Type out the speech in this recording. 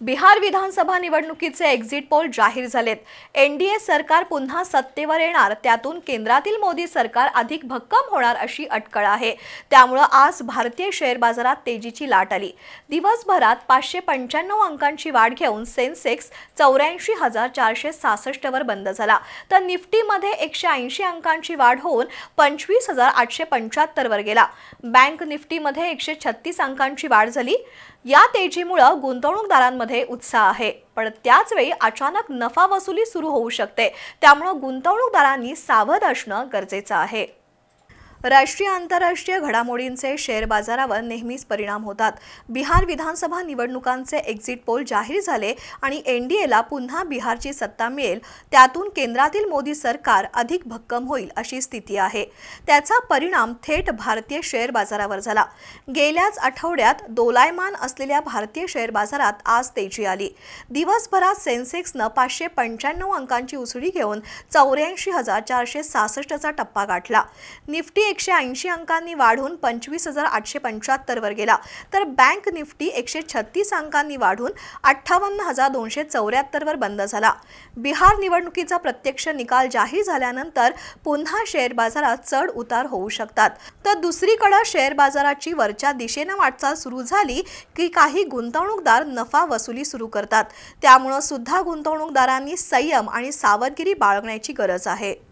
बिहार विधानसभा निवडणुकीचे exit poll जाहीर झालेत. एनडीए सरकार पुन्हा सत्तेवर येणार त्यातून केंद्रातील मोदी सरकार अधिक भक्कम होणार अशी अटकळ आहे. त्यामुळं आज भारतीय शेअर बाजारात तेजीची लाट आली. दिवसभरात पाचशे पंच्याण्णव अंकांची वाढ घेऊन सेन्सेक्स चौऱ्याऐंशी हजार चारशे सहासष्टवर बंद झाला. तर निफ्टीमध्ये एकशे ऐंशी अंकांची वाढ होऊन पंचवीस हजार आठशे पंच्याहत्तरवर गेला. बँक निफ्टीमध्ये एकशे छत्तीस अंकांची वाढ झाली. या तेजीमुळं गुंतवणूकदारांमध्ये उत्साह आहे. पण त्याच वेळी अचानक नफा वसुली सुरू होऊ शकते. त्यामुळं गुंतवणूकदारांनी सावध असणं गरजेचं आहे. राष्ट्रीय आंतरराष्ट्रीय घडामोडींचे शेअर बाजारावर नेहमीच परिणाम होतात. बिहार विधानसभा निवडणुकांचे एक्झिट पोल जाहीर झाले आणि एन डी एला पुन्हा बिहारची सत्ता मिळेल. त्यातून केंद्रातील मोदी सरकार अधिक भक्कम होईल अशी स्थिती आहे. त्याचा परिणाम थेट भारतीय शेअर बाजारावर झाला. गेल्याच आठवड्यात दोलायमान असलेल्या भारतीय शेअर बाजारात आज तेजी आली. दिवसभरात सेन्सेक्सनं पाचशे पंच्याण्णव अंकांची उसळी घेऊन चौऱ्याऐंशी हजार चारशे सहासष्टचा टप्पा गाठला. निफ्टी एकशे ऐंशी अंकांनी वाढून पंचवीस हजार आठशे पंच्याहत्तरवर गेला. तर बँक निफ्टी एकशे छत्तीस अंकांनी वाढून अठ्ठावन्न हजार दोनशे चौऱ्याहत्तरवर बंद झाला. बिहार निवडणुकीचा प्रत्यक्ष निकाल जाहीर झाल्यानंतर पुन्हा शेअर बाजारात चढ उतार होऊ शकतात. तर दुसरीकडे शेअर बाजाराची वरच्या दिशेनं वाटचाल सुरू झाली की काही गुंतवणूकदार नफा वसुली सुरू करतात. त्यामुळं सुद्धा गुंतवणूकदारांनी संयम आणि सावधगिरी बाळगण्याची गरज आहे.